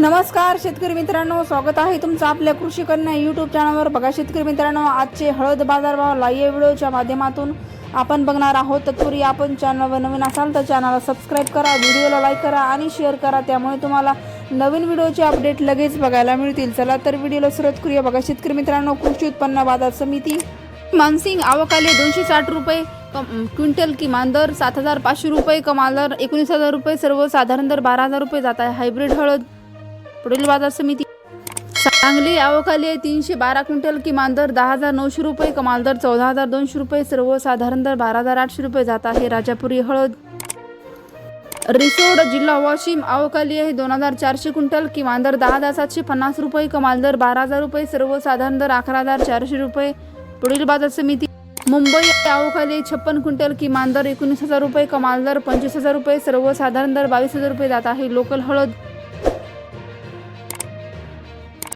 नमस्कार शेतकरी मित्रांनो. स्वागत आहे तुमचं आपल्या कृषी कन्या यूट्यूब चॅनलवर बघा शेतकरी मित्रांनो आजचे हळद बाजारभाव लाईव्ह व्हिडिओच्या माध्यमातून आपण बघणार आहोत. तत्पूर्वी आपण चॅनलवर नवीन असाल तर चॅनलला सबस्क्राईब करा व्हिडिओला लाईक करा आणि शेअर करा. त्यामुळे तुम्हाला नवीन व्हिडिओचे अपडेट लगेच बघायला मिळतील. चला तर व्हिडिओला सुरुवात करूया. बघा शेतकरी मित्रांनो कृषी उत्पन्न बाजार समिती मानसिंग आवकाले दोनशे साठ रुपये कम- क्विंटल किमान दर सात हजार पाचशे रुपये कमाल दर एकोणीस हजार रुपये सर्वसाधारण दर बारा हजार रुपये जात आहे. हायब्रिड हळद पुढील बाजार समिती. सांगली आवकाले तीनशे बारा क्विंटल किमान दर दहा हजार नऊशे रुपये कमाल दर चौदा हजार दोनशे रुपये सर्वसाधारण दर बारा हजार आठशे रुपये जात आहे राजापुरी हळद. रिसोड जिल्हा वाशिम आवकाली आहे दोन हजार चारशे क्विंटल किमान दर दहा हजार सातशे पन्नास रुपये कमाल दर बारा हजार रुपये सर्वसाधारण दर अकरा हजार चारशे रुपये. पुढील बाजार समिती. मुंबई आवकाली छप्पन क्विंटल किमान दर एकोणीस हजार रुपये कमाल दर पंचवीस हजार रुपये सर्वसाधारण दर बावीस हजार रुपये जात आहे लोकल हळद.